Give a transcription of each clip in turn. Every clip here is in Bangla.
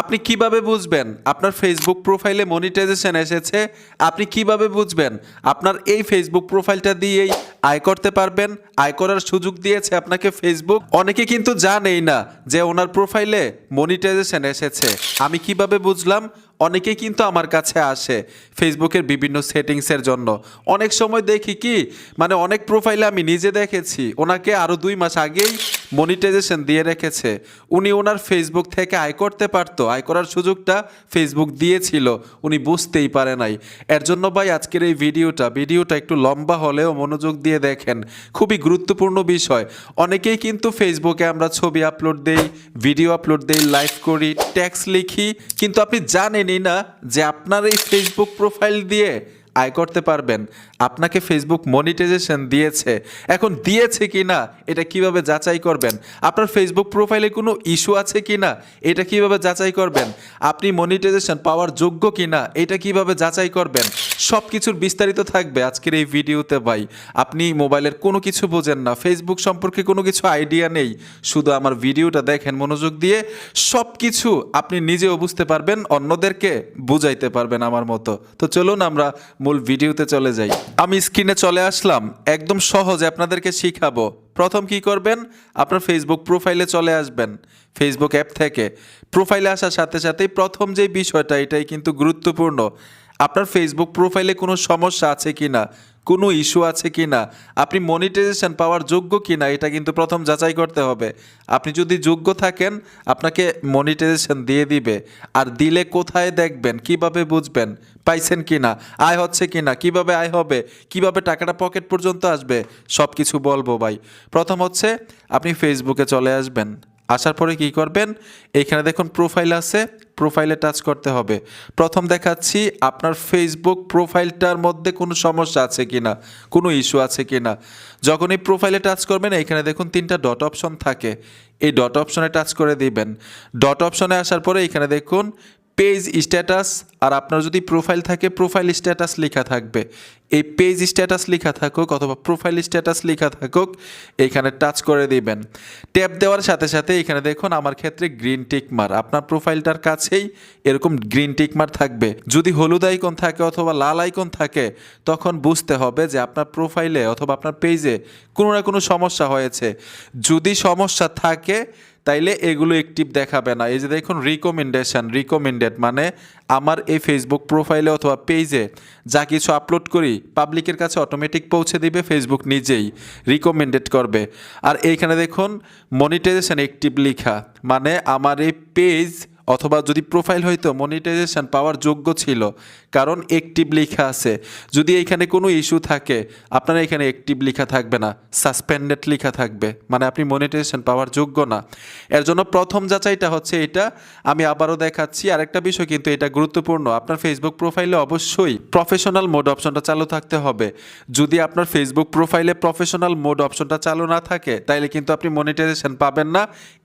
আপনি কীভাবে বুঝবেন? আপনার ফেসবুক প্রোফাইলে মনিটাইজেশন এসেছে, আপনি কীভাবে বুঝবেন? আপনার এই ফেসবুক প্রোফাইলটা দিয়েই আয় করতে পারবেন, আয় করার সুযোগ দিয়েছে আপনাকে ফেসবুক অনেকে কিন্তু জানেই না যে ওনার প্রোফাইলে মনিটাইজেশন এসেছে। আমি কীভাবে বুঝলাম? অনেকে কিন্তু আমার কাছে আসে ফেসবুকের বিভিন্ন সেটিংসের জন্য। অনেক সময় দেখি কি মানে অনেক প্রোফাইলে আমি নিজে দেখেছি, ওনাকে আরও দুই মাস আগেই মনিটাইজেশন দিয়ে রেখেছে। উনি ওনার ফেসবুক থেকে আয় করতে পারতো, আয় করার সুযোগটা ফেসবুক দিয়েছিল, উনি বুঝতেই পারে নাই। এর জন্য ভাই আজকের এই ভিডিওটা ভিডিওটা একটু লম্বা হলেও মনোযোগ দিয়ে দেখেন, খুবই গুরুত্বপূর্ণ বিষয়। অনেকেই কিন্তু ফেসবুকে আমরা ছবি আপলোড দেই ভিডিও আপলোড দেই লাইভ করি ট্যাক্স লিখি, কিন্তু আপনি জানেনই না যে আপনার এই ফেসবুক প্রোফাইল দিয়ে আয় করতে পারবেন। আপনাকে ফেসবুক মনিটাইজেশন দিয়েছে। এখন দিয়েছে কি না এটা কীভাবে যাচাই করবেন? আপনার ফেসবুক প্রোফাইলে কোনো ইস্যু আছে কি না এটা কীভাবে যাচাই করবেন? আপনি মনিটাইজেশন পাওয়ার যোগ্য কি না এটা কীভাবে যাচাই করবেন? সব কিছুর বিস্তারিত থাকবে আজকের এই ভিডিওতে ভাই। আপনি মোবাইলের কোনো কিছু বোঝেন না ফেসবুক সম্পর্কে কোনো কিছু আইডিয়া নেই। শুধু আমার ভিডিওটা দেখেন মনোযোগ দিয়ে। সব কিছু আপনি নিজেও বুঝতে পারবেন, অন্যদেরকে বুঝাইতে পারবেন আমার মতো। তো চলুন আমরা মূল ভিডিওতে চলে যাই। আমি স্ক্রিনে চলে আসলাম, একদম সহজে আপনাদেরকে শিখাবো। প্রথম কি করবেন? আপনার ফেসবুক প্রোফাইলে চলে আসবেন ফেসবুক অ্যাপ থেকে। প্রোফাইলে আসার সাথে সাথেই প্রথম যে বিষয়টা, এটাই কিন্তু গুরুত্বপূর্ণ। আপনার ফেসবুক প্রোফাইলে কোনো সমস্যা আছে কি না? কোনো ইস্যু আছে কি না? আপনি মনিটাইজেশন পাওয়ার যোগ্য কি না? এটা কিন্তু প্রথম যাচাই করতে হবে। আপনি যদি যোগ্য থাকেন, আপনাকে মনিটাইজেশন দিয়ে দিবে। আর দিলে কোথায় দেখবেন? কীভাবে বুঝবেন? পাইছেন কি না আয় হচ্ছে কি না কীভাবে আয় হবে? কীভাবে টাকাটা পকেট পর্যন্ত আসবে? সব কিছু বলব ভাই। প্রথম হচ্ছে, আপনি ফেসবুকে চলে আসবেন। আসার পরে কি করবেন? এইখানে দেখুন প্রোফাইল আছে প্রোফাইলে টাচ করতে হবে। প্রথম দেখাচ্ছি, আপনার ফেসবুক প্রোফাইলটার মধ্যে কোনো সমস্যা আছে কি না কোনো ইস্যু আছে কি না যখন এই প্রোফাইলে টাচ করবেন, এখানে দেখুন তিনটা ডট অপশন থাকে। এই ডট অপশনে টাচ করে দিবেন। ডট অপশনে আসার পরে এখানে দেখুন পেজ স্ট্যাটাস আর আপনার যদি প্রোফাইল থাকে প্রোফাইল স্ট্যাটাস লেখা থাকবে। এই পেজ স্ট্যাটাস লেখা থাকুক অথবা প্রোফাইল স্ট্যাটাস লেখা থাকুক এইখানে টাচ করে দিবেন। ট্যাপ দেওয়ার সাথে সাথে এখানে দেখুন আমার ক্ষেত্রে গ্রিন টিকমার আপনার প্রোফাইলটার কাছেই এরকম গ্রিন টিকমার থাকবে। যদি হলুদ আইকন থাকে অথবা লাল আইকন থাকে, তখন বুঝতে হবে যে আপনার প্রোফাইলে অথবা আপনার পেজে কোনো না কোনো সমস্যা হয়েছে। যদি সমস্যা থাকে তাইলে এগুলো অ্যাক্টিভ দেখাবে না। এই যে দেখুন রিকমেন্ডেশন রিকমেন্ডেড মানে আমার এই ফেসবুক প্রোফাইলে অথবা পেজে যা কিছু আপলোড করি পাবলিকের কাছে অটোমেটিক পৌঁছে দিবে ফেসবুক নিজেই রিকমেন্ডেড করবে। আর এইখানে দেখুন মনিটাইজেশান অ্যাক্টিভ লিখা মানে আমার এই পেজ অথবা যদি প্রোফাইল হয়তো মনিটাইজেশন পাওয়ার যোগ্য ছিল, কারণ অ্যাক্টিভ লেখা আছে। যদি এইখানে কোনো ইস্যু থাকে, আপনার এখানে অ্যাক্টিভ লেখা থাকবে না সাসপেন্ডেড লেখা থাকবে মানে আপনি মনিটাইজেশন পাওয়ার যোগ্য না। এর জন্য প্রথম যাচাইটা হচ্ছে এটা, আমি আবারও দেখাচ্ছি, আরেকটা বিষয় কিন্তু এটা গুরুত্বপূর্ণ, আপনার ফেসবুক প্রোফাইলে অবশ্যই প্রফেশনাল মোড অপশনটা চালু থাকতে হবে। যদি আপনার ফেসবুক প্রোফাইলে প্রফেশনাল মোড অপশনটা চালু না থাকে, তাইলে কিন্তু আপনি মনিটাইজেশন পাবেন না,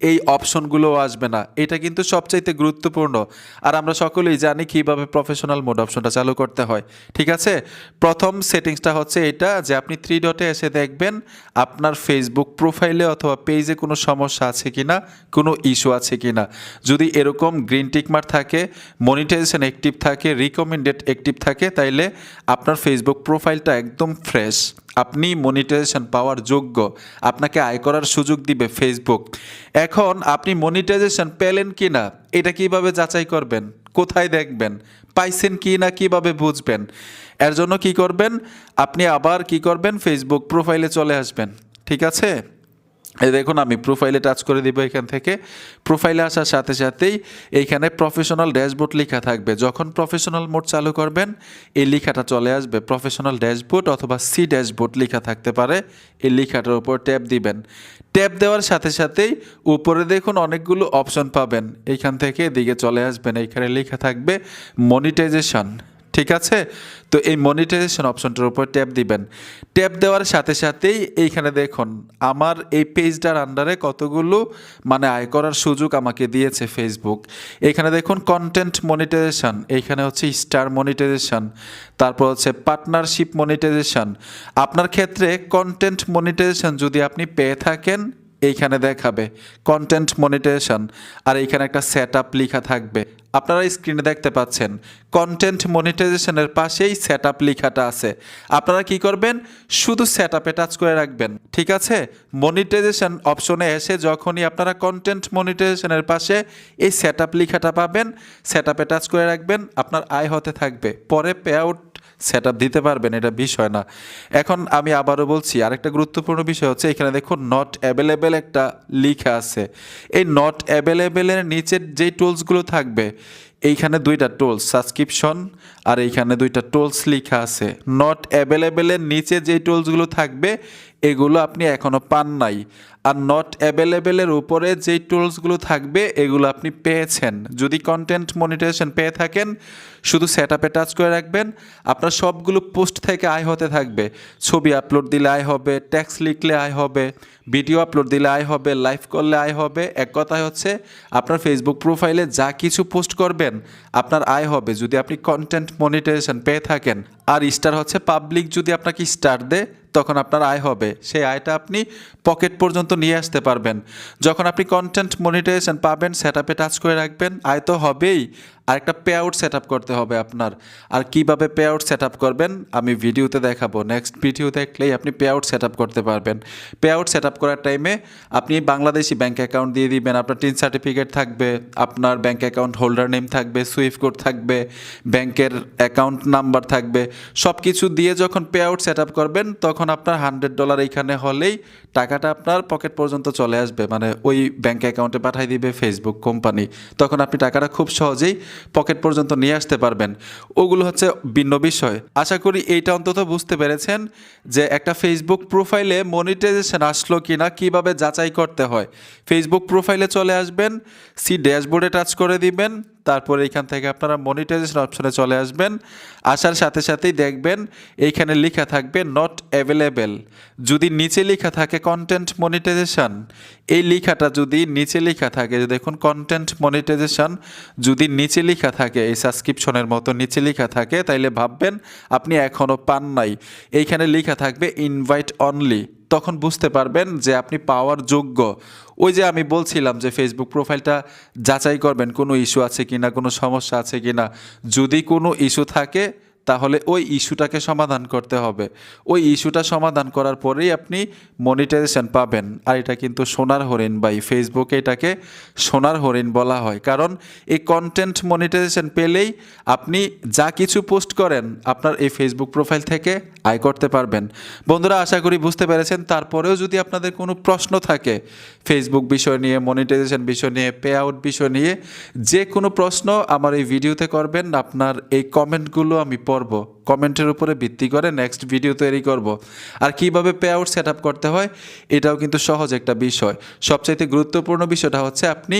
এই অপশনগুলোও আসবে না। এটা কিন্তু সবচাইতে গুরুত্বপূর্ণ। আর আমরা সকলেই জানি কীভাবে প্রফেশনাল মোড অপশনটা চালু করতে হয়। ঠিক আছে? প্রথম সেটিংসটা হচ্ছে এটা যে আপনি থ্রি ডটে এসে দেখবেন আপনার ফেসবুক প্রোফাইলে অথবা পেজে কোনো সমস্যা আছে কিনা, কোনো ইস্যু আছে কিনা। যদি এরকম গ্রিন টিকমার থাকে মনিটাইজেশন অ্যাক্টিভ থাকে রিকমেন্ডেড অ্যাক্টিভ থাকে, তাইলে আপনার ফেসবুক প্রোফাইলটা একদম ফ্রেশ আপনি মনিটাইজেশন পাওয়ার যোগ্য। আপনাকে আয় করার সুযোগ দিবে ফেসবুক এখন আপনি মনিটাইজেশন পেলেন কি না এটা কীভাবে যাচাই করবেন? কোথায় দেখবেন? পাইছেন কি না কীভাবে বুঝবেন? এর জন্য কি করবেন? আপনি আবার কি করবেন? ফেসবুক প্রোফাইলে চলে আসবেন। ঠিক আছে? দেখুন, আমি প্রোফাইলে টাচ করে দিব এখান থেকে। প্রোফাইলে আসার সাথে সাথেই এইখানে প্রফেশনাল ড্যাশবোর্ড লেখা থাকবে। যখন প্রফেশনাল মোড চালু করবেন, এই লেখাটা চলে আসবে। প্রফেশনাল ড্যাশবোর্ড অথবা সি ড্যাশবোর্ড লেখা থাকতে পারে। এই লেখাটার উপর ট্যাপ দিবেন। ট্যাপ দেওয়ার সাথে সাথেই উপরে দেখুন, অনেকগুলো অপশন পাবেন। এইখান থেকে এদিকে চলে আসবেন। এইখানে লেখা থাকবে মনিটাইজেশন ঠিক আছে? তো এই মনিটাইজেশন অপশনটার উপর ট্যাপ দিবেন। ট্যাপ দেওয়ার সাথে সাথেই এইখানে দেখুন, আমার এই পেজটার আন্ডারে কতগুলো মানে আয় করার সুযোগ আমাকে দিয়েছে ফেসবুক এখানে দেখুন কন্টেন্ট মনিটাইজেশন এইখানে হচ্ছে স্টার মনিটাইজেশন তারপর হচ্ছে পার্টনারশিপ মনিটাইজেশন আপনার ক্ষেত্রে কন্টেন্ট মনিটাইজেশন যদি আপনি পেয়ে থাকেন, এইখানে দেখাবে কন্টেন্ট মনিটাইজেশন আর এইখানে একটা সেট আপ লেখা থাকবে। আপনারা স্ক্রিনে দেখতে পাচ্ছেন কন্টেন্ট মনিটাইজেশনের পাশেই সেট আপ লেখাটা আছে। আপনারা কি করবেন? শুধু সেট আপে টাচ করে রাখবেন, ঠিক আছে? মনিটাইজেশন অপশনে এসে যখনই আপনারা কন্টেন্ট মনিটাইজেশনের পাশে এই সেট আপ লেখাটা পাবেন সেট আপে টাচ করে রাখবেন, আপনার আয় হতে থাকবে। পরে পে আউট সেট দিতে পারবেন, এটা বিষয় না। এখন আমি আবারও বলছি, আরেকটা গুরুত্বপূর্ণ বিষয় হচ্ছে, এখানে দেখুন নট অ্যাভেলেবেল একটা লিখা আছে। এই নট অ্যাভেলেবেলের নিচের যেই টুলসগুলো থাকবে, এইখানে দুইটা টোলস সাবস্ক্রিপশন আর এইখানে দুইটা টোলস লিখা আছে। নট অ্যাভেলেবেলের নিচে যে টোলসগুলো থাকবে এগুলো আপনি এখনও পান নাই। আর নট অ্যাভেলেবেলের উপরে যেই টুলসগুলো থাকবে, এগুলো আপনি পেয়েছেন। যদি কন্টেন্ট মনিটাইজেশন পেয়ে থাকেন, শুধু সেট আপে টাচ করে রাখবেন। আপনার সবগুলো পোস্ট থেকে আয় হতে থাকবে। ছবি আপলোড দিলে আয় হবে ট্যাক্স লিখলে আয় হবে ভিডিও আপলোড দিলে আয় হবে লাইভ করলে আয় হবে। এক কথায় হচ্ছে, আপনার ফেসবুক প্রোফাইলে যা কিছু পোস্ট করবেন, আপনার আয় হবে। যদি আপনি কন্টেন্ট মনিটাইজেশন পেয়ে থাকেন আর স্টার হচ্ছে পাবলিক যদি আপনাকে স্টার দেয়, তখন আপনার আয় হবে। সেই আয়টা আপনি পকেট পর্যন্ত নিয়ে আসতে পারবেন। যখন আপনি কন্টেন্ট মনিটাইজেশন পাবেন সেটআপে টাচ করে রাখবেন, আয় তো হবেই। আর একটা পে আউট সেট করতে হবে আপনার। আর কীভাবে পে আউট সেট করবেন, আমি ভিডিওতে দেখাবো। নেক্সট ভিডিও দেখলেই আপনি পে আউট সেট করতে পারবেন। পে আউট সেট করার টাইমে আপনি বাংলাদেশি ব্যাঙ্ক অ্যাকাউন্ট দিয়ে দিবেন। আপনার টিন সার্টিফিকেট থাকবে, আপনার ব্যাঙ্ক অ্যাকাউন্ট হোল্ডার নেম থাকবে সুইফট কোড থাকবে, ব্যাংকের অ্যাকাউন্ট নাম্বার থাকবে। সব কিছু দিয়ে যখন পে আউট সেট করবেন, তখন আপনার হান্ড্রেড ডলার এইখানে হলেই টাকাটা আপনার পকেট পর্যন্ত চলে আসবে। মানে ওই ব্যাঙ্ক অ্যাকাউন্টে পাঠিয়ে দিবে ফেসবুক কোম্পানি তখন আপনি টাকাটা খুব সহজেই পকেট পর্যন্ত নিয়ে আসতে পারবেন। ওগুলো হচ্ছে ভিন্ন বিষয়। আশা করি এইটা অন্তত বুঝতে পেরেছেন যে একটা ফেসবুক প্রোফাইলে মনিটাইজেশন আসলো কি না কীভাবে যাচাই করতে হয়। ফেসবুক প্রোফাইলে চলে আসবেন সি ড্যাশবোর্ডে টাচ করে দিবেন তারপর এইখান থেকে আপনারা মনিটাইজেশন অপশনে চলে আসবেন। আসার সাথে সাথেই দেখবেন এইখানে লেখা থাকবে নট অ্যাভেলেবেল যদি নিচে লেখা থাকে কন্টেন্ট মনিটাইজেশন এই লেখাটা যদি নিচে লেখা থাকে দেখুন কন্টেন্ট মনিটাইজেশন যদি নিচে লেখা থাকে, এই সাবস্ক্রিপশনের মতো নিচে লেখা থাকে, তাইলে ভাববেন আপনি এখনও পান নাই। এইখানে লেখা থাকবে ইনভাইট অনলি তখন বুঝতে পারবেন যে আপনি পাওয়ার যোগ্য। ওই যে আমি বলছিলাম যে ফেসবুক প্রোফাইলটা যাচাই করবেন, কোনো ইস্যু আছে কি না কোনো সমস্যা আছে কি না যদি কোনো ইস্যু থাকে তাহলে ওই ইস্যুটাকে সমাধান করতে হবে। ওই ইস্যুটা সমাধান করার পরেই আপনি মনিটাইজেশন পাবেন। আর এটা কিন্তু সোনার হরিণ বাই ফেসবুকে এটাকে সোনার হরিণ বলা হয়। কারণ এই কন্টেন্ট মনিটাইজেশন পেলেই আপনি যা কিছু পোস্ট করেন, আপনার এই ফেসবুক প্রোফাইল থেকে আয় করতে পারবেন। বন্ধুরা, আশা করি বুঝতে পেরেছেন। তারপরেও যদি আপনাদের কোনো প্রশ্ন থাকে ফেসবুক বিষয় নিয়ে মনিটাইজেশন বিষয় নিয়ে পে আউট বিষয় নিয়ে, যে কোনো প্রশ্ন আমার এই ভিডিওতে করবেন। আপনার এই কমেন্টগুলো আমি পড়ব। কমেন্টের উপরে ভিত্তি করে নেক্সট ভিডিও তৈরি করব। আর কীভাবে পে আউট সেট করতে হয়, এটাও কিন্তু সহজ একটা বিষয়। সবচাইতে গুরুত্বপূর্ণ বিষয়টা হচ্ছে আপনি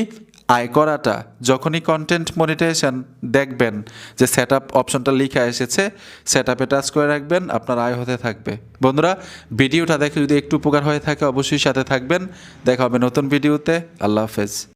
আয় করাটা। যখনই কন্টেন্ট মনিটাইজেশন দেখবেন যে সেট অপশনটা লেখা এসেছে সেট আপে টাচ করে রাখবেন, আপনার আয় হতে থাকবে। বন্ধুরা ভিডিওটা দেখে যদি একটু উপকার হয়ে থাকে, অবশ্যই সাথে থাকবেন। দেখা হবে নতুন ভিডিওতে আল্লাহ হাফেজ।